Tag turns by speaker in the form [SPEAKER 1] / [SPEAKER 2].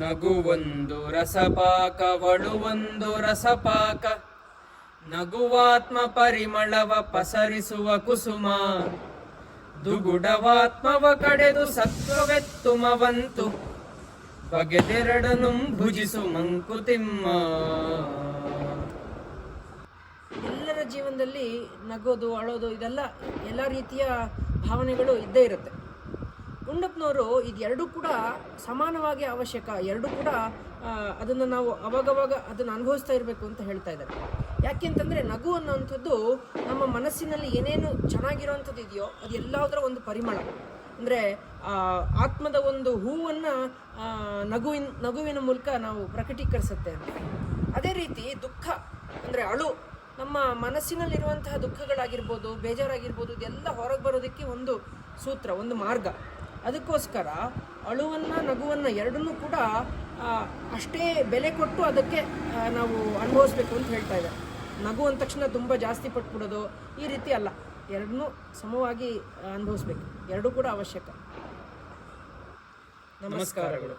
[SPEAKER 1] ನಗುವೊಂದು ರಸಪಾಕ ಒಳುವೊಂದು ರಸಪಾಕ. ನಗುವಾತ್ಮ ಪರಿಮಳವ ಪಸರಿಸುವ ಕುಸುಮ. ದುಗುಡವಾತ್ಮವ ಕಡೆದು ಸತ್ವವೆತ್ತುಮವಂತು. ಬಗೆದೆರಡನು ಭುಜಿಸು ಮಂಕುತಿಮ್ಮ.
[SPEAKER 2] ಎಲ್ಲರ ಜೀವನದಲ್ಲಿ ನಗೋದು, ಅಳೋದು, ಇದೆಲ್ಲ ಎಲ್ಲ ರೀತಿಯ ಭಾವನೆಗಳು ಇದ್ದೇ ಇರುತ್ತೆ. ಗುಂಡಪ್ಪನವರು ಇದೆರಡೂ ಕೂಡ ಸಮಾನವಾಗಿ ಅವಶ್ಯಕ. ಎರಡೂ ಕೂಡ ಅದನ್ನು ನಾವು ಅವಾಗವಾಗ ಅದನ್ನು ಅನುಭವಿಸ್ತಾ ಇರಬೇಕು ಅಂತ ಹೇಳ್ತಾ ಇದ್ದಾರೆ. ಯಾಕೆ ಅಂತಂದರೆ ನಗು ಅನ್ನೋವಂಥದ್ದು ನಮ್ಮ ಮನಸ್ಸಿನಲ್ಲಿ ಏನೇನು ಚೆನ್ನಾಗಿರೋವಂಥದ್ದು ಇದೆಯೋ ಅದು ಎಲ್ಲದರ ಒಂದು ಪರಿಮಳ. ಅಂದರೆ ಆತ್ಮದ ಒಂದು ಹೂವನ್ನು ನಗುವಿನ ನಗುವಿನ ಮೂಲಕ ನಾವು ಪ್ರಕಟೀಕರಿಸುತ್ತೆ ಅದೇ ರೀತಿ ದುಃಖ, ಅಂದರೆ ಅಳು, ನಮ್ಮ ಮನಸ್ಸಿನಲ್ಲಿರುವಂತಹ ದುಃಖಗಳಾಗಿರ್ಬೋದು, ಬೇಜಾರಾಗಿರ್ಬೋದು, ಇದೆಲ್ಲ ಹೊರಗೆ ಬರೋದಕ್ಕೆ ಒಂದು ಸೂತ್ರ, ಒಂದು ಮಾರ್ಗ. ಅದಕ್ಕೋಸ್ಕರ ಅಳುವನ್ನು, ನಗುವನ್ನು ಎರಡನ್ನೂ ಕೂಡ ಅಷ್ಟೇ ಬೆಲೆ ಕೊಟ್ಟು ಅದಕ್ಕೆ ನಾವು ಅನುಭವಿಸ್ಬೇಕು ಅಂತ ಹೇಳ್ತಾ ಇದೆ ನಗು ಅಂದ ತಕ್ಷಣ ತುಂಬ ಜಾಸ್ತಿ ಪಟ್ಬಿಡೋದು ಈ ರೀತಿ ಅಲ್ಲ. ಎರಡನ್ನೂ ಸಮವಾಗಿ ಅನುಭವಿಸ್ಬೇಕು. ಎರಡೂ ಕೂಡ ಅವಶ್ಯಕ. ನಮಸ್ಕಾರಗಳು